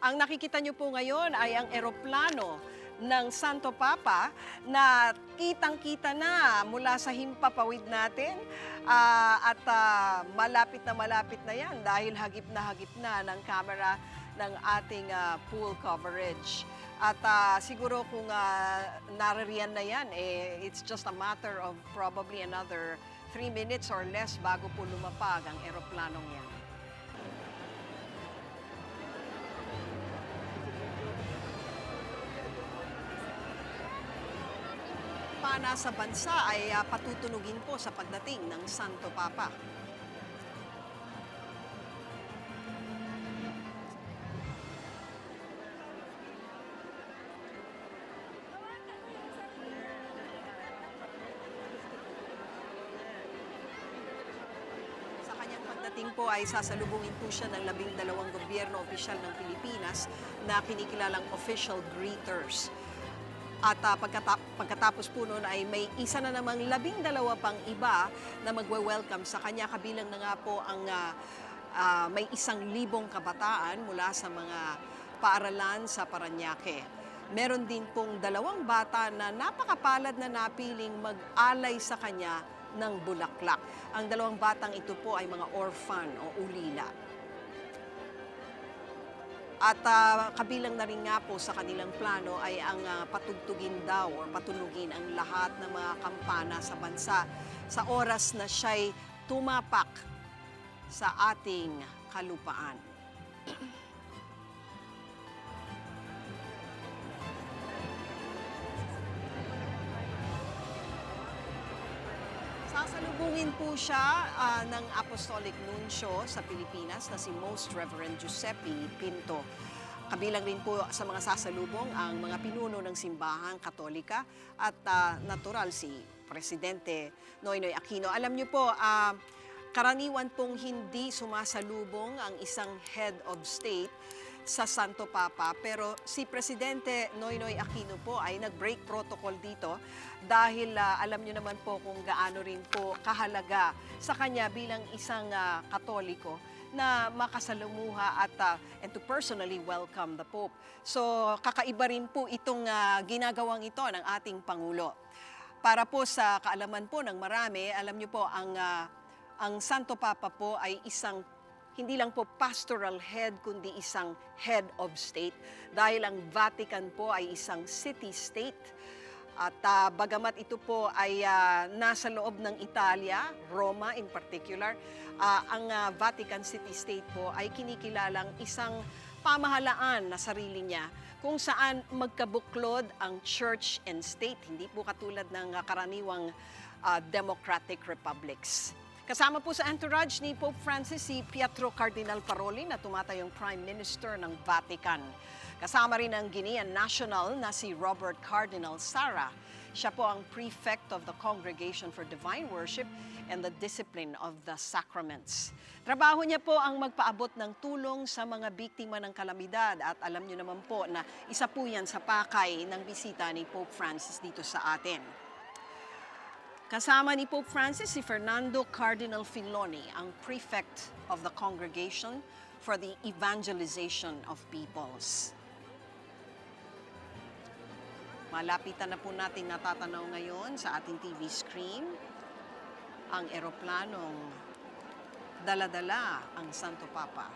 Ang nakikita niyo po ngayon ay ang eroplano ng Santo Papa na kitang-kita na mula sa himpapawid natin Ah, at ah, malapit na malapit na yan dahil hagip na hagip na ng camera ng ating ah, pool coverage. At ah, siguro kung uh, naririyan na yan, eh, it's just a matter of probably another three minutes or less bago po lumapag ang eroplanong yan. Pana sa bansa ay ah, patutunugin po sa pagdating ng Santo Papa. Pagdating po ay sasalubungin po siya ng labing dalawang gobyerno opisyal ng Pilipinas na kinikilalang official greeters. At ah, pagkata- pagkatapos po noon ay may isa na namang labing dalawa pang iba na magwe-welcome sa kanya. Kabilang na nga po ang ah, ah, may isang libong kabataan mula sa mga paaralan sa Paranaque. Meron din pong dalawang bata na napakapalad na napiling mag-alay sa kanya ng bulaklak. Ang dalawang batang ito po ay mga orphan o ulila. At ah, kabilang na rin nga po sa kanilang plano ay ang ah, patugtugin daw o patunugin ang lahat ng mga kampana sa bansa sa oras na siya'y tumapak sa ating kalupaan. Sasalubungin po siya ah, ng Apostolic Nuncio sa Pilipinas na si Most Reverend Giuseppe Pinto. Kabilang rin po sa mga sasalubong ang mga pinuno ng simbahang katolika at ah, natural si Presidente Noynoy Aquino. Alam niyo po, ah, karaniwan pong hindi sumasalubong ang isang head of state sa Santo Papa. Pero si Presidente Noynoy Aquino po ay nag-break protocol dito dahil ah, alam niyo naman po kung gaano rin po kahalaga sa kanya bilang isang ah, katoliko na makasalumuha at ah, and to personally welcome the Pope. So kakaiba rin po itong ah, ginagawang ito ng ating Pangulo. Para po sa kaalaman po ng marami, alam niyo po ang ah, ang Santo Papa po ay isang hindi lang po pastoral head kundi isang head of state. Dahil ang Vatican po ay isang city-state at ah, bagamat ito po ay ah, nasa loob ng Italia, Roma in particular, ah, ang ah, Vatican City-State po ay kinikilalang isang pamahalaan na sarili niya kung saan magkabuklod ang church and state, hindi po katulad ng ah, karaniwang ah, democratic republics. Kasama po sa entourage ni Pope Francis si Pietro Cardinal Parolin na tumatayong Prime Minister ng Vatican. Kasama rin ang Guinean National na si Robert Cardinal Sara. Siya po ang Prefect of the Congregation for Divine Worship and the Discipline of the Sacraments. Trabaho niya po ang magpaabot ng tulong sa mga biktima ng kalamidad at alam niyo naman po na isa po yan sa pakay ng bisita ni Pope Francis dito sa atin. Kasama ni Pope Francis si Fernando Cardinal Filoni, ang prefect of the Congregation for the Evangelization of Peoples. Malapitan na po natin natatanaw ngayon sa ating TV screen ang eroplanong daladala ang Santo Papa.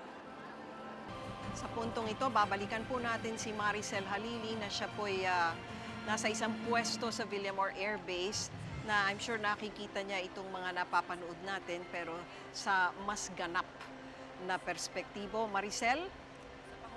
Sa puntong ito, babalikan po natin si Maricel Halili na siya po'y ah, nasa isang pwesto sa Villamor Air Base na I'm sure nakikita niya itong mga napapanood natin pero sa mas ganap na perspektibo. Maricel?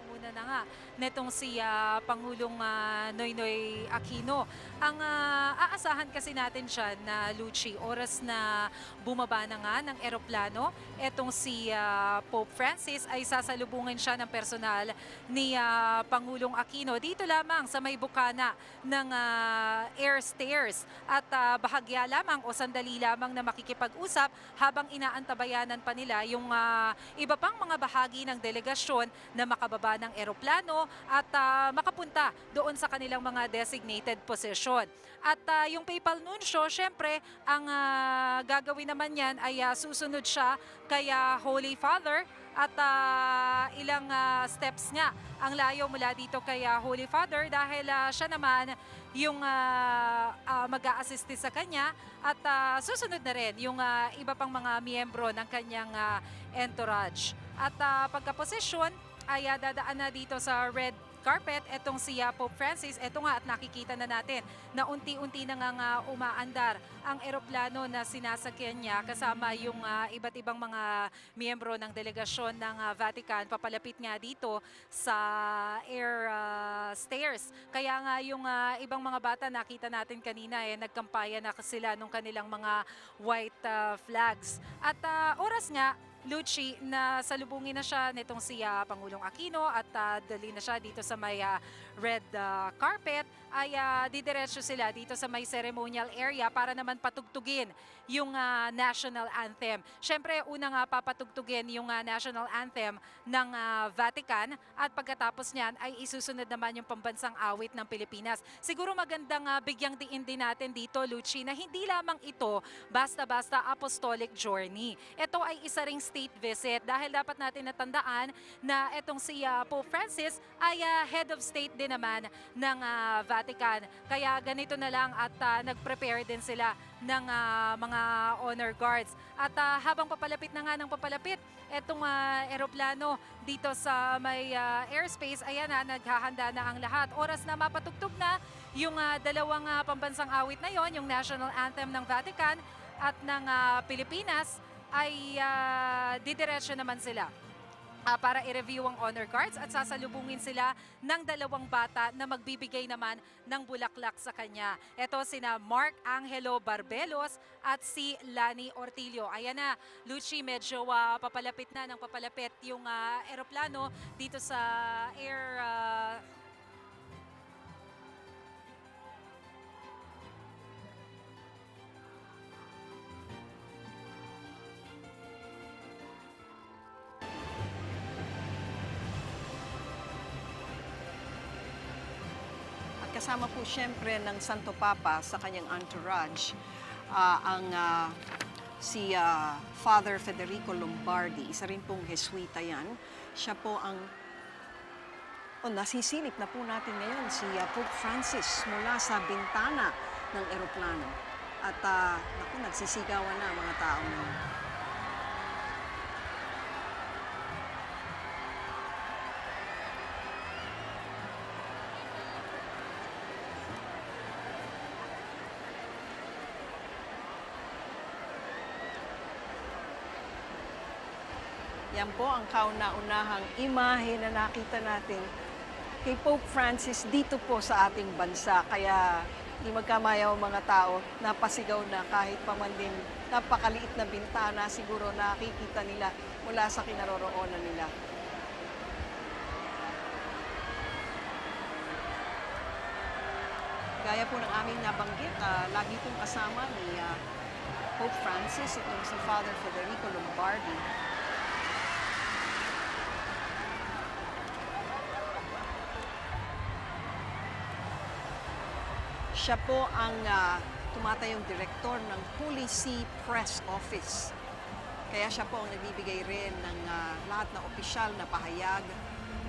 Pangunguna na nga netong si ah, Pangulong ah, Noynoy Aquino. Ang ah, aasahan kasi natin siya na Lucci, oras na bumaba na nga ng eroplano, etong si ah, Pope Francis ay sasalubungin siya ng personal ni ah, Pangulong Aquino. Dito lamang sa may bukana ng ah, air stairs. At ah, bahagya lamang o sandali lamang na makikipag-usap habang inaantabayanan pa nila yung ah, iba pang mga bahagi ng delegasyon na makababa ng eroplano at ah, makapunta doon sa kanilang mga designated position. At ah, yung PayPal Nuncio, syempre, ang ah, gagawin naman yan ay ah, susunod siya kay ah, Holy Father at ah, ilang ah, steps nga ang layo mula dito kay Holy Father dahil ah, siya naman yung uh, mag assist sa kanya at ah, susunod na rin yung ah, iba pang mga miyembro ng kanyang ah, entourage. At ah, pagkaposisyon ay ah, dadaan na dito sa red carpet etong si ah, Pope Francis. Ito nga at nakikita na natin na unti-unti na nga nga umaandar ang eroplano na sinasakyan niya kasama yung ah, iba't ibang mga miyembro ng delegasyon ng ah, Vatican papalapit nga dito sa air ah, stairs. Kaya nga yung ah, ibang mga bata nakita natin kanina eh nagkampaya na sila nung kanilang mga white ah, flags. At ah, oras nga Lucci na salubungin na siya nitong si ah, Pangulong Aquino at ah, dali na siya dito sa may ah, red ah, carpet ay ah, didiretso sila dito sa may ceremonial area para naman patugtugin yung ah, national anthem. Siyempre, unang nga papatugtugin yung ah, national anthem ng ah, Vatican at pagkatapos niyan ay isusunod naman yung pambansang awit ng Pilipinas. Siguro magandang ah, bigyang diin din natin dito, Lucci, na hindi lamang ito basta-basta apostolic journey. Ito ay isa ring state visit dahil dapat natin natandaan na itong si ah, Pope Francis ay ah, head of state din naman ng ah, Vatican. Kaya ganito na lang at ah, nag-prepare din sila ng ah, mga honor guards. At ah, habang papalapit na nga ng papalapit, etong ah, eroplano dito sa may ah, airspace, ayan na, naghahanda na ang lahat. Oras na mapatugtog na yung ah, dalawang ah, pambansang awit na yon, yung national anthem ng Vatican at ng ah, Pilipinas, ay ah, didiretso naman sila ah, para i-review ang honor cards at sasalubungin sila ng dalawang bata na magbibigay naman ng bulaklak sa kanya. Ito sina Mark Angelo Barbelos at si Lani Ortilio. Ayan na, Lucci, medyo ah, papalapit na ng papalapit yung ah, eroplano dito sa air ah, kasama po siyempre ng Santo Papa sa kanyang entourage ah, ang ah, si ah, Father Federico Lombardi. Isa rin pong Jesuita yan. Siya po ang Oh, nasisilip na po natin ngayon si ah, Pope Francis mula sa bintana ng eroplano. At uh, naku, nagsisigawan na mga tao Yan po ang kauna-unahang imahe na nakita natin kay Pope Francis dito po sa ating bansa. Kaya di magkamayaw mga tao, napasigaw na kahit pa man din napakaliit na bintana siguro nakikita nila mula sa kinaroroonan nila. Gaya po ng aming nabanggit, ah, lagi pong kasama ni ah, Pope Francis, itong si Father Federico Lombardi, Siya po ang ah, tumatayong direktor ng See Press Office. Kaya siya po ang nagbibigay rin ng ah, lahat na opisyal na pahayag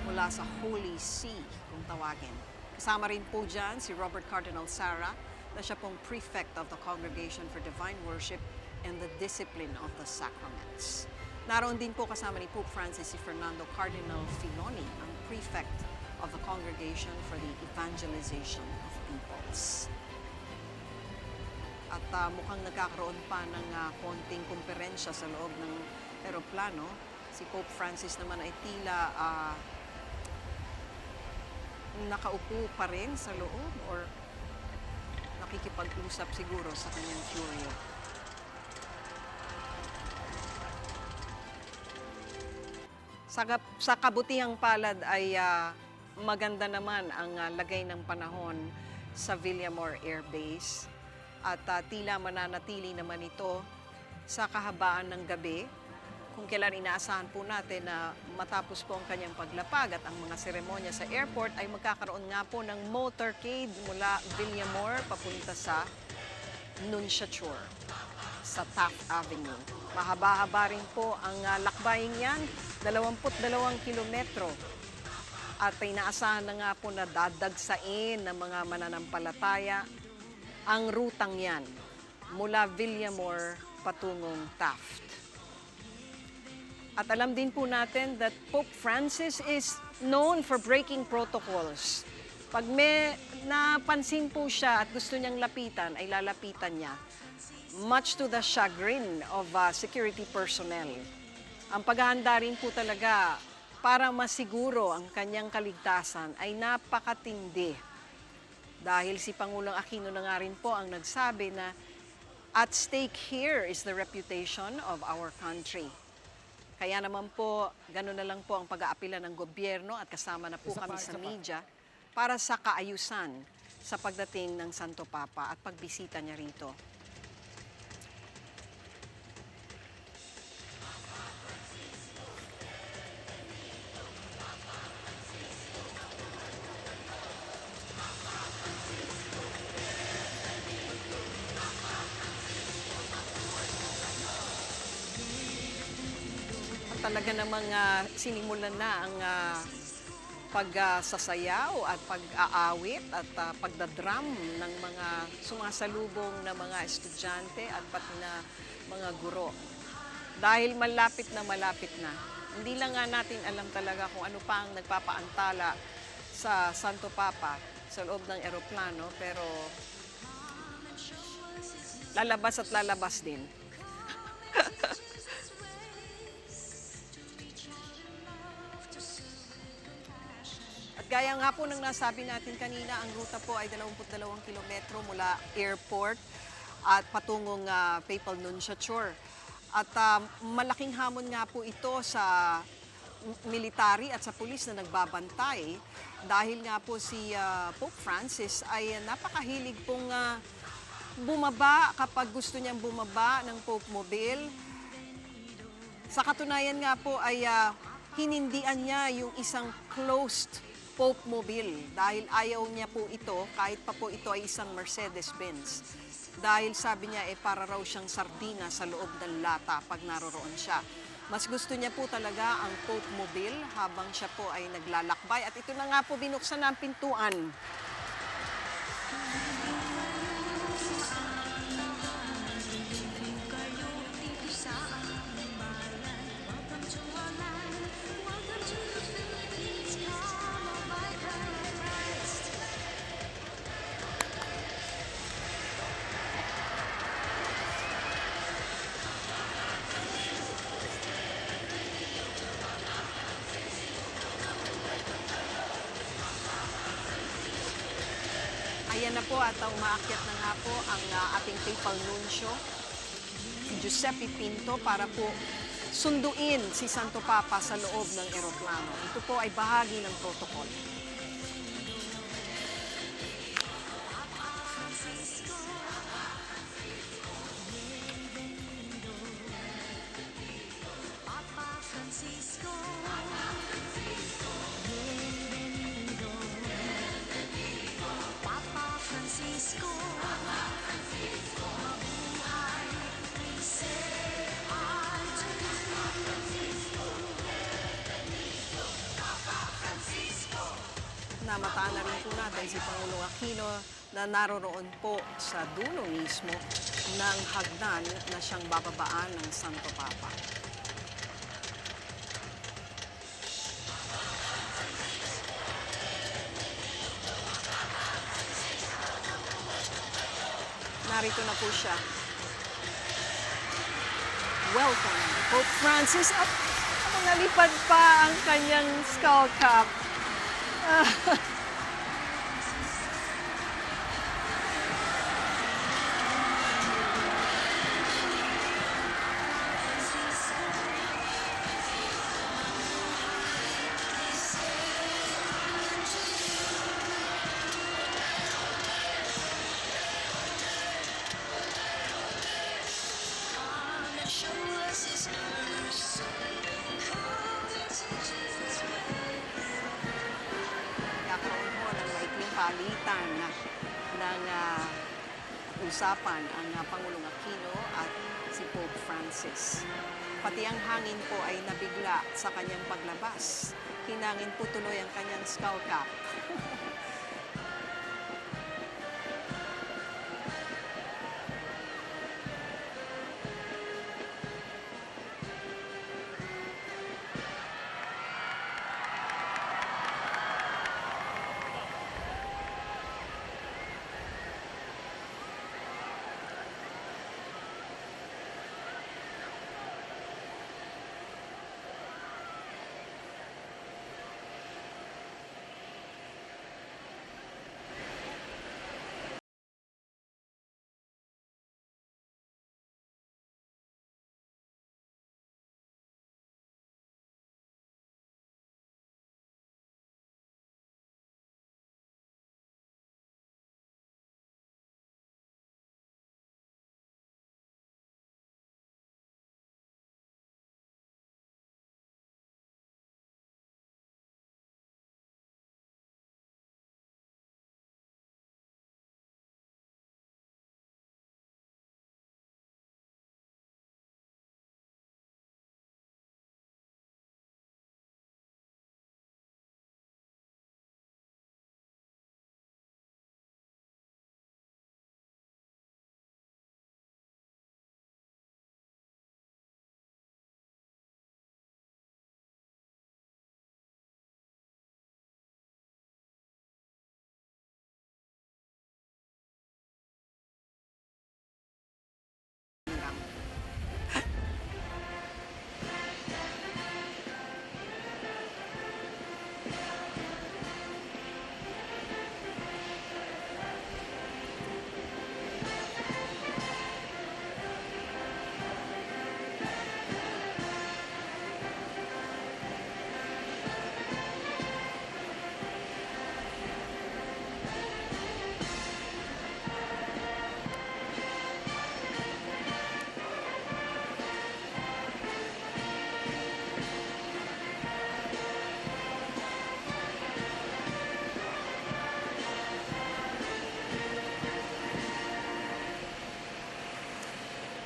mula sa Holy See, kung tawagin. Kasama rin po dyan si Robert Cardinal Sara, na siya pong Prefect of the Congregation for Divine Worship and the Discipline of the Sacraments. Naroon din po kasama ni Pope Francis si Fernando Cardinal Filoni, ang Prefect of the Congregation for the Evangelization Peoples. At ah, mukhang nagkakaroon pa ng ah, konting kumperensya sa loob ng eroplano. Si Pope Francis naman ay tila ah, nakaupo pa rin sa loob or nakikipag-usap siguro sa kanyang Furio. Sa, sa kabutihang palad ay ah, maganda naman ang ah, lagay ng panahon sa Villamor Air Base at ah, tila mananatili naman ito sa kahabaan ng gabi kung kailan inaasahan po natin na matapos po ang kanyang paglapag at ang mga seremonya sa airport ay magkakaroon nga po ng motorcade mula Villamor papunta sa Nunciature sa Taft Avenue. Mahaba-haba rin po ang ah, lakbaying yan 22 kilometro. At inaasahan na nga po na dadagsain ng mga mananampalataya ang rutang yan mula Villamor patungong Taft. At alam din po natin that Pope Francis is known for breaking protocols. Pag may napansin po siya at gusto niyang lapitan, ay lalapitan niya. Much to the chagrin of uh, security personnel. Ang paghahanda rin po talaga para masiguro ang kanyang kaligtasan ay napakatindi. Dahil si Pangulong Aquino na nga rin po ang nagsabi na at stake here is the reputation of our country. Kaya naman po, gano'n na lang po ang pag-aapila ng gobyerno at kasama na po Isa kami pa, sa isa pa. media para sa kaayusan sa pagdating ng Santo Papa at pagbisita niya rito. Talaga namang ah, sinimulan na ang ah, pagsasayaw at pag-aawit at ah, pagdadrum ng mga sumasalubong na mga estudyante at pati na mga guro. Dahil malapit na malapit na. Hindi lang nga natin alam talaga kung ano pa ang nagpapaantala sa Santo Papa sa loob ng eroplano pero lalabas at lalabas din. gaya nga po ng nasabi natin kanina, ang ruta po ay 22 kilometro mula airport at patungong ah, Papal Nunciature. At ah, malaking hamon nga po ito sa military at sa pulis na nagbabantay dahil nga po si ah, Pope Francis ay napakahilig pong ah, bumaba kapag gusto niyang bumaba ng Pope Mobile. Sa katunayan nga po ay ah, hinindian niya yung isang closed Pope Mobile dahil ayaw niya po ito kahit pa po ito ay isang Mercedes-Benz. Dahil sabi niya eh para raw siyang sardina sa loob ng lata pag naroroon siya. Mas gusto niya po talaga ang Pope Mobile habang siya po ay naglalakbay. At ito na nga po binuksan ang pintuan. At uh, umaakyat na nga po ang uh, ating papal nuncio, si Giuseppe Pinto, para po sunduin si Santo Papa sa loob ng eroplano. Ito po ay bahagi ng protocol. Namataan na rin po natin si Pangulong Aquino na naroroon po sa dulo mismo ng hagdan na siyang bababaan ng Santo Papa. Narito na po siya. Welcome, Pope Francis. At nalipad pa ang kanyang skull cap. usapan ang ah, Pangulong Aquino at si Pope Francis. Pati ang hangin po ay nabigla sa kanyang paglabas. Hinangin po tuloy ang kanyang skull cap.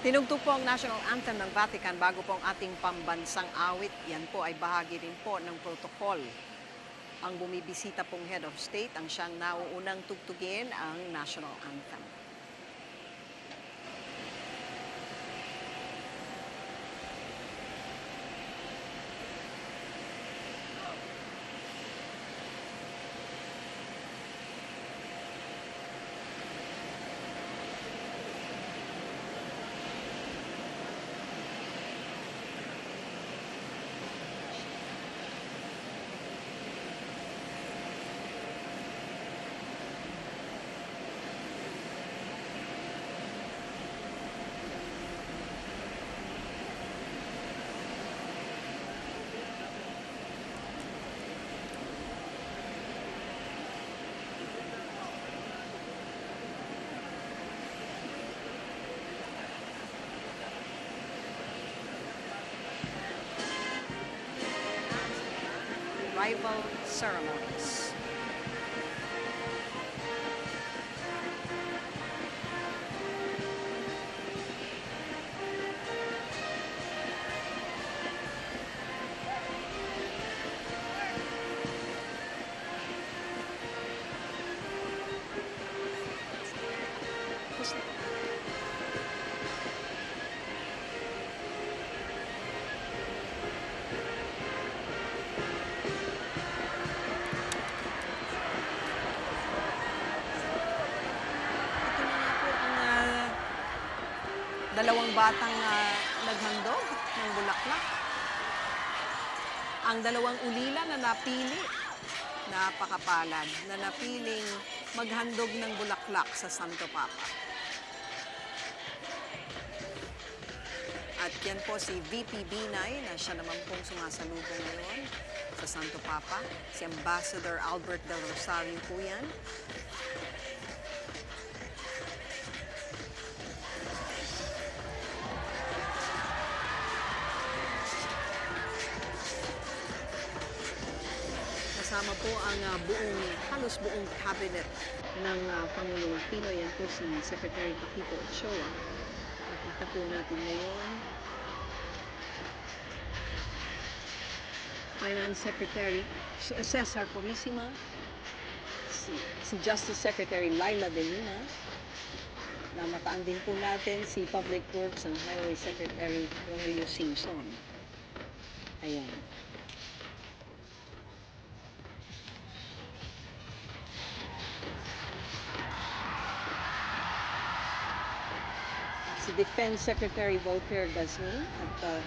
Tinugtog po ang national anthem ng Vatican bago po ang ating pambansang awit. Yan po ay bahagi rin po ng protocol. Ang bumibisita pong head of state ang siyang nauunang tugtugin ang national anthem. arrival ceremony. Dalawang batang ah, naghandog ng bulaklak. Ang dalawang ulila na napili, napakapalad, na napiling maghandog ng bulaklak sa Santo Papa. At yan po si VP Binay na siya naman pong sumasalubong ngayon sa Santo Papa. Si Ambassador Albert Del Rosario po yan. Po ang ah, buong, halos buong cabinet ng ah, Pangulong Aquino. Yan po si Secretary Paquito Ochoa. Nakita po natin ngayon Finance Secretary Cesar Purisima, si, si Justice Secretary Laila De Luna, namataan din po natin si Public Works and Highway Secretary Romeo Simpson. Ayan. Si Defense Secretary Volker Gasmin at uh,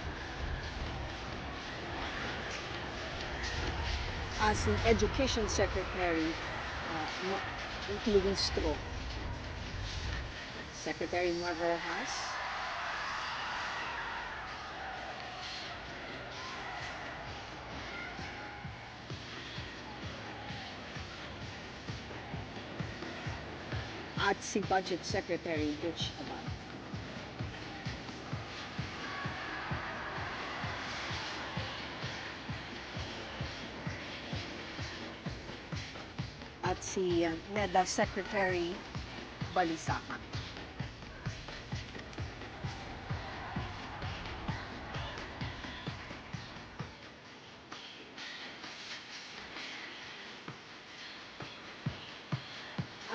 as the Education Secretary uh, Luis Stroh. Secretary Mar Rojas. At si Budget Secretary Butch Abad. Si uh, NEDA Secretary Balisacan.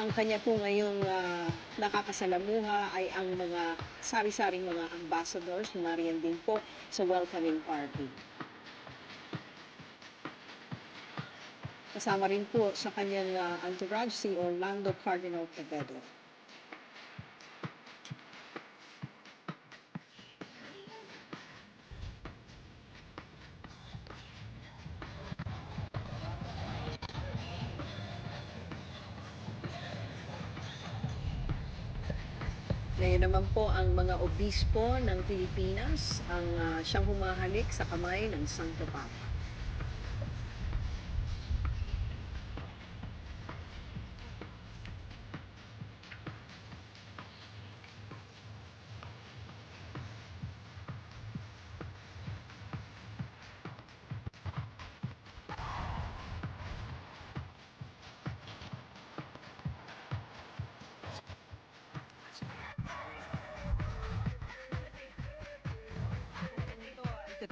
Ang kanya po ngayong ah, nakakasalamuha ay ang mga sari-saring mga ambassadors na nariyan din po sa welcoming party. Kasama rin po sa kanyang ah, entourage si Orlando Cardinal Quevedo. Ngayon naman po ang mga obispo ng Pilipinas ang ah, siyang humahalik sa kamay ng Santo Papa.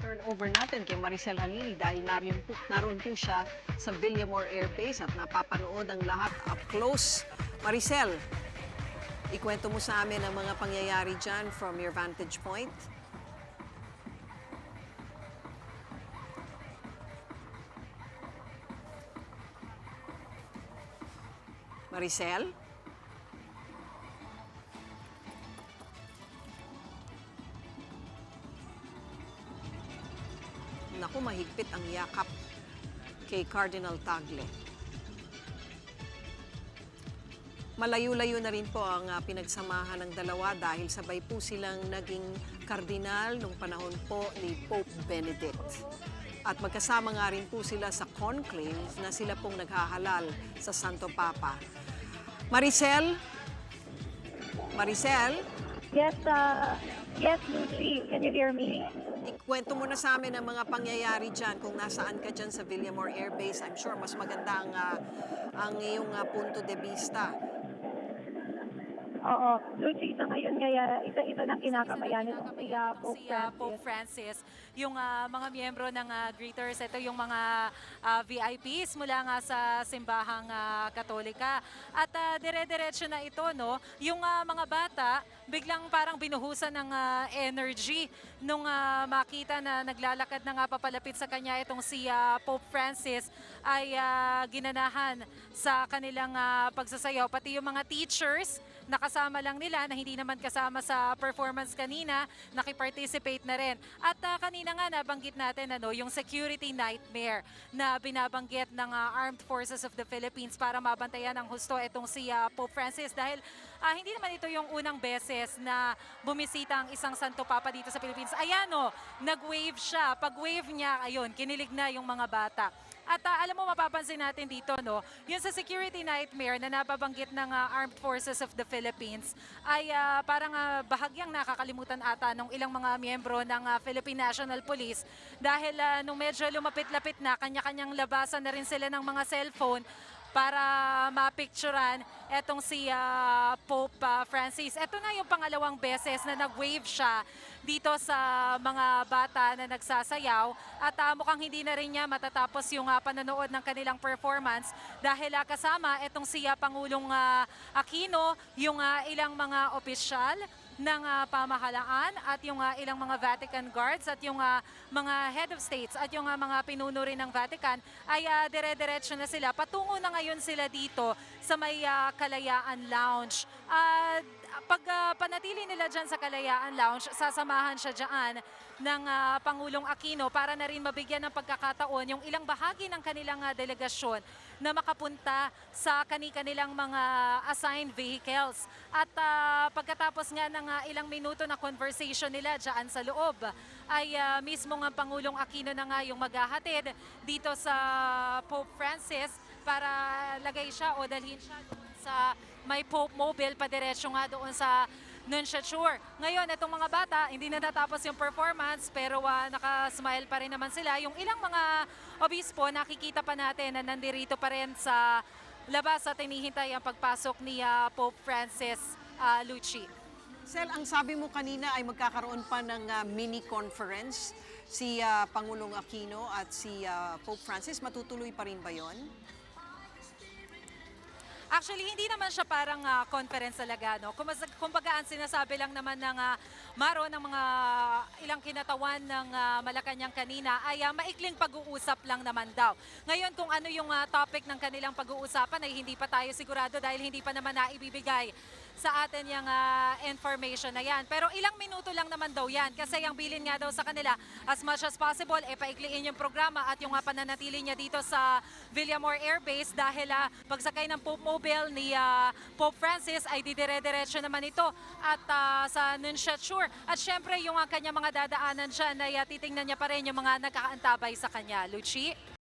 Turn over natin kay Maricel Halili dahil naroon po, naroon po siya sa Villamore Air Base at napapanood ang lahat up close. Maricel, ikwento mo sa amin ang mga pangyayari dyan from your vantage point. Maricel? Naku, mahigpit ang yakap kay Cardinal Tagle. Malayo-layo na rin po ang ah, pinagsamahan ng dalawa dahil sabay po silang naging kardinal nung panahon po ni Pope Benedict. At magkasama nga rin po sila sa conclave na sila pong naghahalal sa Santo Papa. Maricel? Maricel? Yes, uh, yes, Lucy. Can you hear me? Ikwento mo na sa amin ang mga pangyayari dyan kung nasaan ka dyan sa Villamore Air Base. I'm sure mas maganda ang, ah, ang iyong ah, punto de vista. Oo, Lucy, sa ngayon kaya isa-isa ng kinakabayan nito si Pope si uh, Pope Francis. Francis. Yung uh, mga miyembro ng uh, greeters, ito yung mga uh, VIPs mula nga sa simbahang uh, katolika. At uh, dire-diretso na ito, no? Yung uh, mga bata, biglang parang binuhusan ng uh, energy nung uh, makita na naglalakad na nga papalapit sa kanya itong si uh, Pope Francis ay uh, ginanahan sa kanilang uh, pagsasayaw. Pati yung mga teachers, nakasama lang nila na hindi naman kasama sa performance kanina, nakiparticipate na rin. At ah, kanina nga nabanggit natin ano, yung security nightmare na binabanggit ng ah, Armed Forces of the Philippines para mabantayan ng husto itong si ah, Pope Francis dahil ah, hindi naman ito yung unang beses na bumisita ang isang Santo Papa dito sa Philippines. Ayan o, nag-wave siya. Pag-wave niya, ayun, kinilig na yung mga bata. At ah, alam mo, mapapansin natin dito, no, yun sa security nightmare na nababanggit ng ah, Armed Forces of the Philippines ay ah, parang ah, bahagyang nakakalimutan ata ng ilang mga miyembro ng ah, Philippine National Police dahil ah, nung medyo lumapit-lapit na, kanya-kanyang labasan na rin sila ng mga cellphone para mapicturan etong si ah, Pope ah, Francis. Ito na yung pangalawang beses na nag-wave siya dito sa mga bata na nagsasayaw at ah, mukhang hindi na rin niya matatapos yung ah, panonood ng kanilang performance dahil ah, kasama etong si ah, Pangulong ah, Aquino, yung ah, ilang mga opisyal ng ah, pamahalaan at yung ah, ilang mga Vatican guards at yung ah, mga head of states at yung ah, mga pinuno rin ng Vatican ay ah, dire-diretso na sila. Patungo na ngayon sila dito sa may ah, Kalayaan Lounge. At pag ah, panatili nila dyan sa Kalayaan Lounge, sasamahan siya dyan ng ah, Pangulong Aquino para na rin mabigyan ng pagkakataon yung ilang bahagi ng kanilang ah, delegasyon na makapunta sa kani-kanilang mga assigned vehicles. At ah, pagkatapos nga ng ah, ilang minuto na conversation nila dyan sa loob, ay ah, mismo nga Pangulong Aquino na nga yung maghahatid dito sa Pope Francis para lagay siya o dalhin siya doon sa may Pope Mobile padiretso nga doon sa Nunciature. Ngayon, itong mga bata, hindi na natapos yung performance pero ah, nakasmile pa rin naman sila. Yung ilang mga obispo, nakikita pa natin na nandirito pa rin sa labas at hinihintay ang pagpasok ni ah, Pope Francis ah, Lucci. Sel, ang sabi mo kanina ay magkakaroon pa ng ah, mini conference si ah, Pangulong Aquino at si ah, Pope Francis. Matutuloy pa rin ba yon? Actually, hindi naman siya parang ah, conference talaga. No? Kumbaga, ang sinasabi lang naman ng ah, Maro ng mga ilang kinatawan ng ah, Malacanang kanina ay ah, maikling pag-uusap lang naman daw. Ngayon, kung ano yung ah, topic ng kanilang pag-uusapan ay hindi pa tayo sigurado dahil hindi pa naman naibibigay sa atin yung ah, information na yan. Pero ilang minuto lang naman daw yan kasi ang bilin nga daw sa kanila as much as possible e paikliin yung programa at yung ah, pananatili niya dito sa Villamor Air Base dahil ah, pagsakay ng Pope Mobile ni ah, Pope Francis ay didire-diretso naman ito at ah, sa Nunciature. At syempre yung ah, kanya mga dadaanan dyan ay ah, titingnan niya pa rin yung mga nagkakaantabay sa kanya. Luchi?